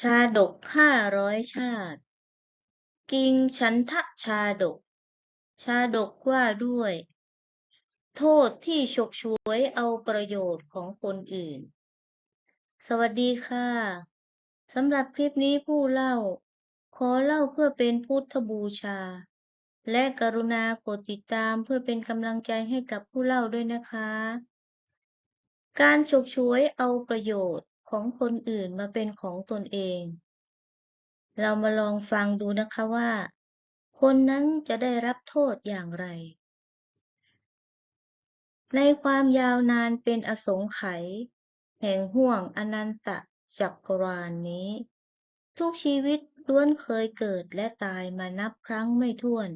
ชาดกห้าร้อยชาติ กิงฉันทะชาดก ชาดกว่าด้วย โทษที่ฉกฉวยเอาประโยชน์ของคนอื่น สวัสดีค่ะสำหรับคลิปนี้ผู้เล่า ขอเล่าเพื่อเป็นพุทธบูชา และกรุณากดติดตามเพื่อเป็นกำลังใจให้กับผู้เล่าด้วยนะคะ การฉกฉวยเอาประโยชน์ ของคนอื่นมาเป็นของตนเอง เรามาลองฟังดูนะคะว่า คนนั้นจะได้รับโทษอย่างไร ในความยาวนานเป็นอสงไขยแห่งห่วงอนันตจักรวาลนนี้ ทุกชีวิตล้วนเคยเกิดและตายมานับครั้งไม่ถ้วน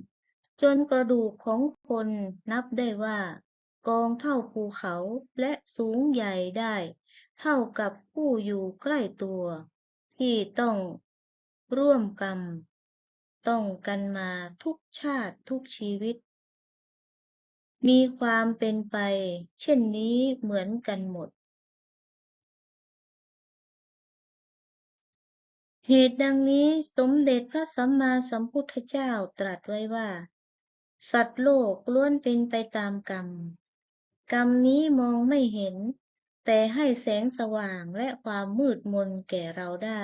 จนกระดูกของคนนับได้ว่า กองเท่าภูเขาและสูงใหญ่ได้ เท่ากับผู้อยู่ใกล้ตัว ที่ต้องร่วมกรรม ต้องกันมาทุกชาติทุกชีวิต มีความเป็นไป เช่นนี้เหมือนกันหมด เหตุดังนี้สมเด็จพระสัมมาสัมพุทธเจ้าตรัสไว้ว่า สัตว์โลกล้วนเป็นไปตามกรรม กรรมนี้มองไม่เห็น แต่ให้แสงสว่างและความมืดมนแก่เราได้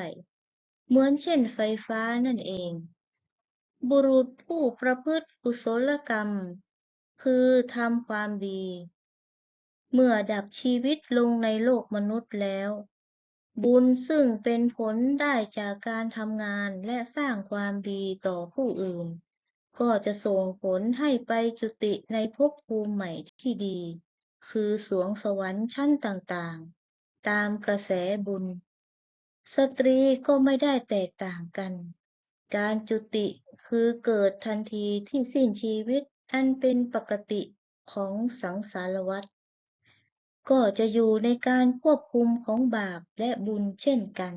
เหมือนเช่นไฟฟ้านั่นเอง บุรุษผู้ประพฤติกุศลกรรม คือทำความดี เมื่อดับชีวิตลงในโลกมนุษย์แล้ว บุญซึ่งเป็นผลได้จากการทำงานและสร้างความดีต่อผู้อื่น ก็จะส่งผลให้ไปจุติในภพภูมิใหม่ที่ดี คือสวงสวรรค์ชั้นต่างๆ ตามกระแสบุญ สตรีก็ไม่ได้แตกต่างกัน การจุติคือเกิดทันทีที่สิ้นชีวิตอันเป็นปกติของสังสารวัฏก็จะอยู่ในการควบคุมของบาปและบุญเช่นกัน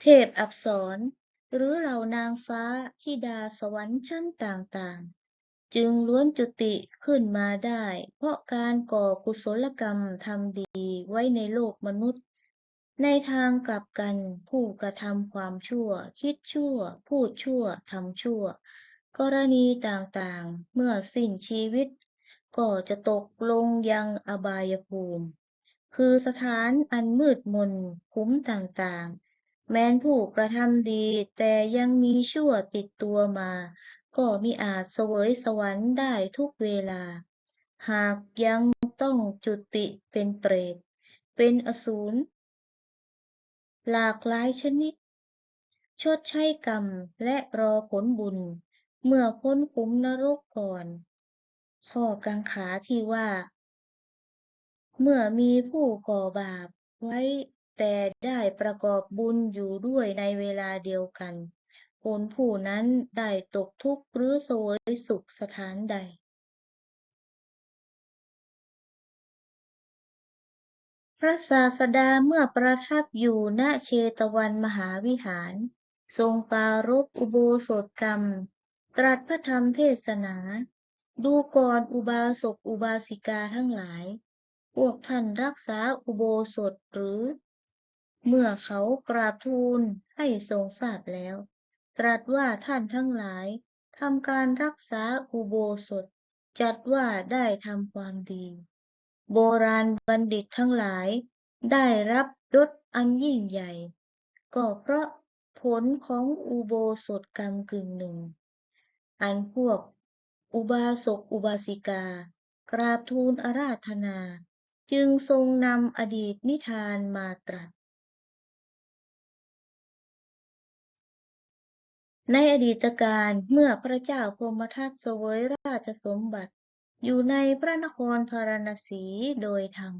เทพอัปสรหรือเหล่านางฟ้าธิดาสวรรค์ชั้นต่างๆ จึงล้วนจุติขึ้นมาได้ เพราะการก่อกุศลกรรมทำดีไว้ในโลกมนุษย์ ในทางกลับกันผู้กระทำความชั่ว คิดชั่ว พูดชั่วทำชั่ว กรณีต่างๆ เมื่อสิ้นชีวิต ก็จะตกลงยังอบายภูมิ คือสถานอันมืดมนคุ้มต่างๆ แม้นผู้กระทำดีแต่ยังมีชั่วติดตัวมา ก็มิอาจเสวยสวรรค์ได้ทุกเวลา หากยังต้องจุติเป็นเปรต เป็นอสูร หลากหลายชนิด ชดใช้กรรมและรอผลบุญ เมื่อพ้นขุมนรกก่อน ข้อกังขาที่ว่า เมื่อมีผู้ก่อบาปไว้แต่ได้ประกอบบุญอยู่ด้วยในเวลาเดียวกัน คนผู้นั้นได้ตกทุกข์หรือสวยสุขสถานใดพระศาสดาเมื่อประทับอยู่ณเชตวันมหาวิหาร ทรงปารภอุโบสถกรรม ตรัสพระธรรมเทศนา ดูก่อนอุบาสกอุบาสิกาทั้งหลาย พวกท่านรักษาอุโบสถหรือ เมื่อเขากราบทูลให้ทรงทราบแล้ว ตรัสว่าท่านทั้งหลายทำการรักษาอุโบสถ จัดว่าได้ทำความดี โบราณบัณฑิตทั้งหลาย ได้รับยศอันยิ่งใหญ่ ก็เพราะผลของอุโบสถกรรมกึ่งหนึ่ง อันพวกอุบาสกอุบาสิกา กราบทูลอาราธนา จึงทรงนำอดีตนิทานมาตรัส ในอดีตการเมื่อพระเจ้าพรหมทัตเสวยราชสมบัติ อยู่ในพระนครพาราณสีโดยธรรม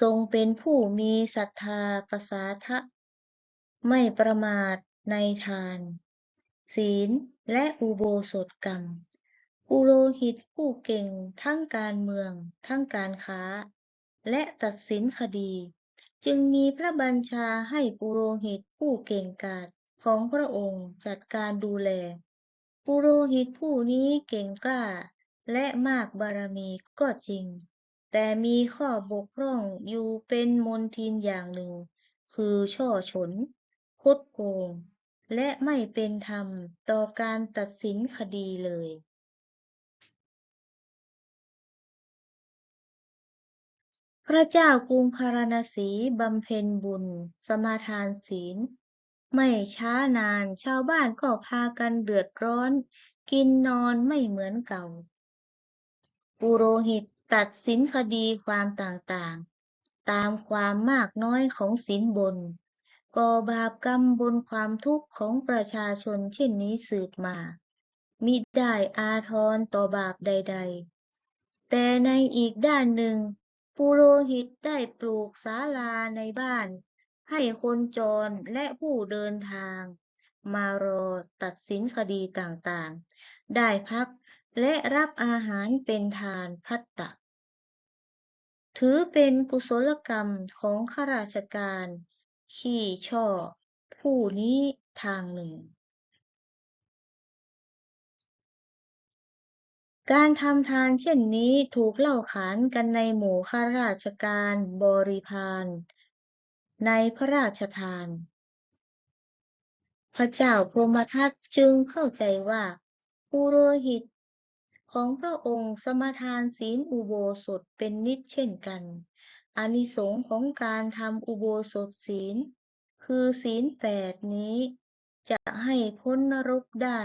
ทรงเป็นผู้มีศรัทธาประสาทะ ไม่ประมาทในทาน ศีลและอุโบสถกรรมปุโรหิตผู้เก่งทั้งการเมือง ทั้งการค้า และตัดสินคดี จึงมีพระบัญชาให้ปุโรหิตผู้เก่งกาจ ของพระองค์จัดการดูแล ปุโรหิตผู้นี้เก่งกล้า และมากบารมีก็จริง แต่มีข้อบกพร่องอยู่เป็นมลทินอย่างหนึ่ง คือช่อฉนคดโกง และไม่เป็นธรรมต่อการตัดสินคดีเลยพระเจ้ากรุงพาราณสีบำเพ็ญบุญ สมาทานศีล ไม่ช้านานชาวบ้านก็พากันเดือดร้อน กินนอนไม่เหมือนเก่า ปุโรหิตตัดสินคดีความต่างๆ ตามความมากน้อยของสินบนก่อบาปกรรมบนความทุกข์ของประชาชนเช่นนี้สืบมามิได้อาทรต่อบาปใด ๆ แต่ในอีกด้านหนึ่ง ปุโรหิตได้ปลูกศาลาในบ้าน ให้คนจรและผู้เดินทาง มารอตัดสินคดีต่างๆ ได้พักและรับอาหารเป็นทานพัตตะ ถือเป็นกุศลกรรมของข้าราชการ ขี้ช่อ ผู้นี้ทางหนึ่ง การทำทานเช่นนี้ถูกเล่าขานกันในหมู่ข้าราชการบริพาร ในพระราชทาน พระเจ้าพรหมทัตจึงเข้าใจว่าปุโรหิตของพระองค์สมาทานศีลอุโบสถเป็นนิจเช่นกันอานิสงส์ของการทำอุโบสถศีล คือศีลแปดนี้ จะให้พ้นนรกได้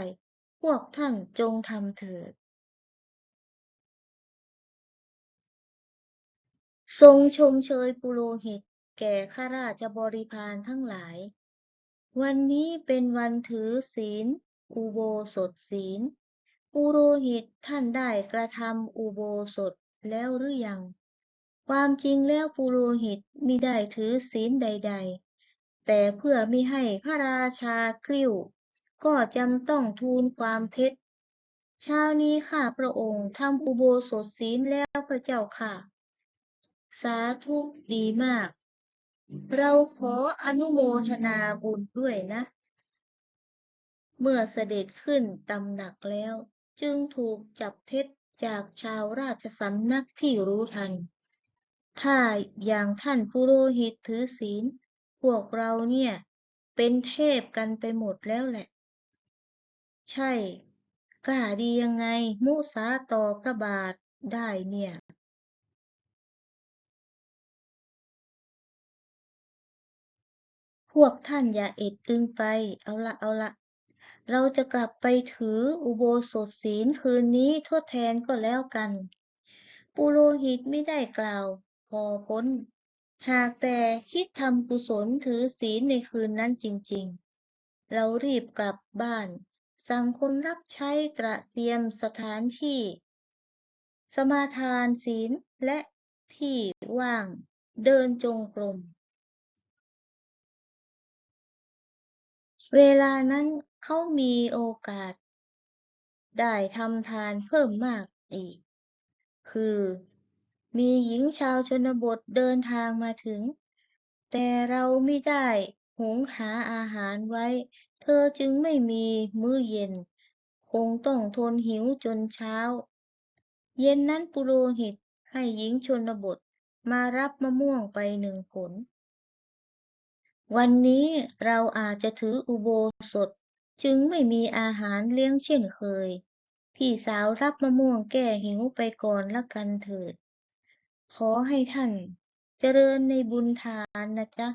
พวกท่านจงทำเถิด ทรงชมเชยปุโรหิต แก่ข้าราชบริพารทั้งหลาย วันนี้เป็นวันถือศีล อุโบสถศีล ปุโรหิตท่านได้กระทำอุโบสถแล้วหรือยัง ความจริงแล้วปุโรหิตมิได้ถือศีลใด ๆ แต่เพื่อมิให้พระราชากริ้ว ก็จำต้องทูลความเท็จเช้านี้ข้าพระองค์ทำอุโบสถศีลแล้วพระเจ้าค่ะ สาธุดีมาก เราขออนุโมทนาบุญด้วยนะ เมื่อเสด็จขึ้นตำหนักแล้ว จึงถูกจับเท็จจากชาวราชสำนักที่รู้ทัน ถ้าอย่างท่านปุโรหิตถือศีล พวกเราเนี่ย เป็นเทพกันไปหมดแล้วแหละ ใช่ กล้าดียังไง มุสาต่อพระบาทได้เนี่ย พวกท่านอย่าเอ็ดอึงไป เอาละเอาละ เราจะกลับไปถืออุโบสถศีลคืนนี้ทดแทนก็แล้วกัน ปุโรหิตไม่ได้กล่าว พอพ้น หากแต่คิดทำกุศลถือศีลในคืนนั้นจริง ๆ เรารีบกลับบ้าน สั่งคนรับใช้ตระเตรียมสถานที่ สมาทานศีลและที่ว่าง เดินจงกรม เวลานั้นเขามีโอกาส ได้ทำทานเพิ่มมากอีก คือ มีหญิงชาวชนบทเดินทางมาถึง แต่เราไม่ได้หุงหาอาหารไว้ เธอจึงไม่มีมื้อเย็น คงต้องทนหิวจนเช้า เย็นนั้นปุโรหิตให้หญิงชนบทมารับมะม่วงไปหนึ่งผล วันนี้เราอาจจะถืออุโบสถ จึงไม่มีอาหารเลี้ยงเช่นเคย พี่สาวรับมะม่วงแก้หิวไปก่อนละกันเถิด ขอให้ท่านเจริญในบุญทานนะจ๊ะ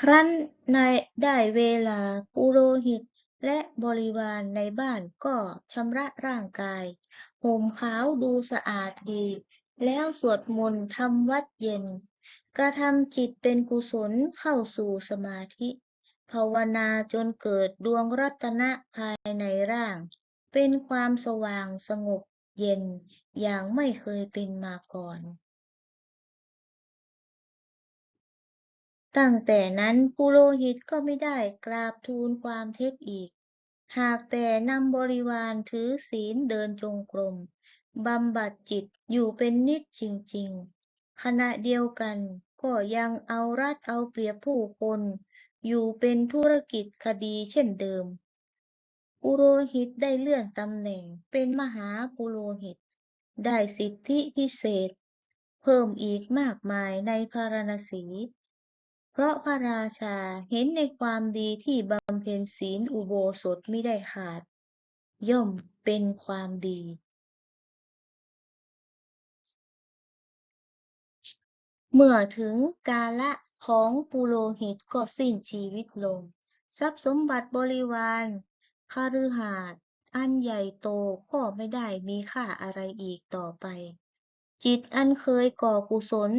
ครั้นในได้เวลาปุโรหิตและบริวารในบ้านก็ชำระร่างกาย ห่มขาวดูสะอาดดี แล้วสวดมนต์ ทำวัดเย็น กระทำจิตเป็นกุศลเข้าสู่สมาธิ ภาวนาจนเกิดดวงรัตนะภายในร่าง เป็นความสว่างสงบเย็นอย่างไม่เคยเป็นมาก่อน ตั้งแต่นั้นปุโรหิตก็ไม่ได้กราบทูลความเท็จอีก หากแต่นำบริวารถือศีลเดินจงกรม บำบัดจิตอยู่เป็นนิจจริง ๆ ขณะเดียวกันก็ยังเอารัดเอาเปรียบผู้คน อยู่เป็นธุรกิจคดีเช่นเดิม ปุโรหิตได้เลื่อนตำแหน่งเป็นมหาปุโรหิต ได้สิทธิพิเศษ เพิ่มอีกมากมายในพาราณสี เพราะพระราชาเห็นในความดีที่บำเพ็ญศีลอุโบสถไมิได้ขาด ย่อมเป็นความดี เมื่อถึงกาละของปุโรหิตก็สิ้นชีวิตลง ทรัพย์สมบัติบริวารคฤหาสน์อันใหญ่โตก็ไม่ได้มีค่าอะไรอีกต่อไป จิตอันเคยก่อกุศล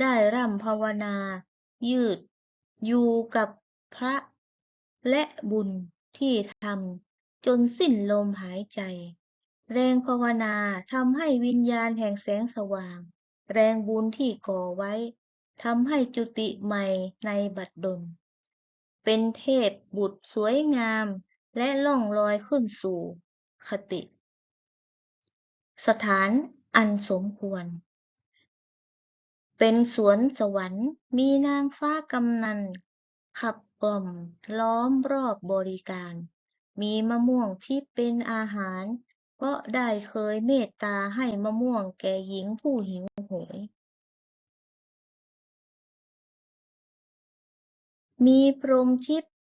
ได้ร่ำภาวนา ยืด อยู่กับพระ และบุญที่ทำจนสิ้นลมหายใจ แรงภาวนาทำให้วิญญาณแห่งแสงสว่าง แรงบุญที่ก่อไว้ทำให้จุติใหม่ในบัดดล เป็นเทพบุตรสวยงามและล่องลอยขึ้นสู่คติ สถานอันสมควร เป็นสวนสวรรค์มีนางฟ้ากำนัน ขับกล่อมล้อมรอบบริการ มีมะม่วงที่เป็นอาหาร เพราะได้เคยเมตตาให้มะม่วงแก่หญิงผู้หิวโหย มีพรหมทิพย์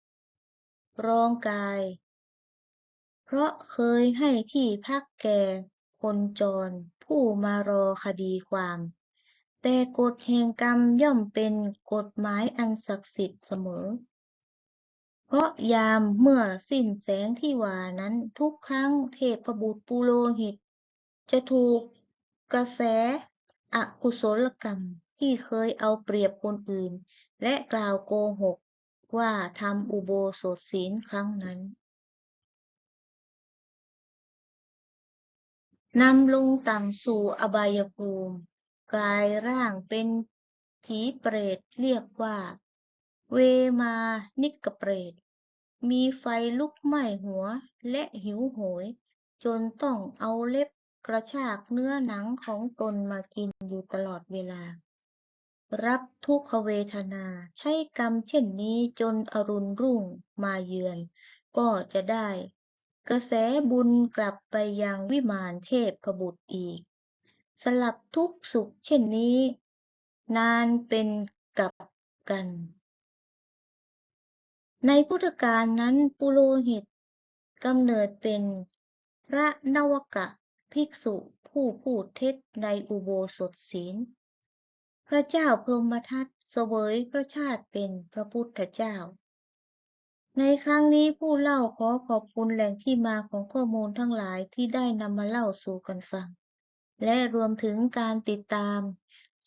รองกาย เพราะเคยให้ที่พักแก่คนจรผู้มารอคดีความ แต่กฎแห่งกรรมย่อมเป็นกฎหมายอันศักดิ์สิทธิ์เสมอ เพราะยามเมื่อสิ้นแสงที่ว่านั้นทุกครั้งเทพบุตรปุโรหิต จะถูกกระแสอกุศลกรรมที่เคยเอาเปรียบคนอื่น และกล่าวโกหกว่าทำอุโบสถศีลครั้งนั้นนำลงต่ำสู่อบายภูมิ กลายร่างเป็นผีเปรตเรียกว่า เวมานิกเปรต มีไฟลุกไหม้หัวและหิวโหย จนต้องเอาเล็บกระชากเนื้อหนังของตนมากินอยู่ตลอดเวลา รับทุกขเวทนาใช้กรรมเช่นนี้จนอรุณรุ่งมาเยือน ก็จะได้ กระแสบุญกลับไปยังวิมานเทพขบุตรอีก สลับทุกขสุขเช่นนี้ นานเป็นกับกัน ในพุทธกาลนั้นปุโรหิตกำเนิดเป็นพระนวกะภิกษุผู้พูดเท็จในอุโบสถศีล พระเจ้าพรหมทัตเสวยพระชาติเป็นพระพุทธเจ้า ในครั้งนี้ผู้เล่าขอขอบคุณแหล่งที่มาของข้อมูลทั้งหลายที่ได้นำมาเล่าสู่กันฟัง และรวมถึงการติดตาม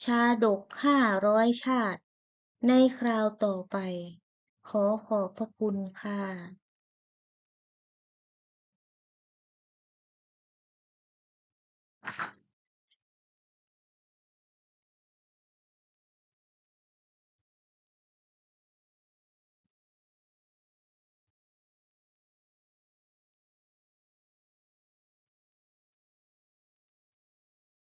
ชาดกห้าร้อยชาติ ในคราวต่อไป ขอขอบพระคุณค่ะ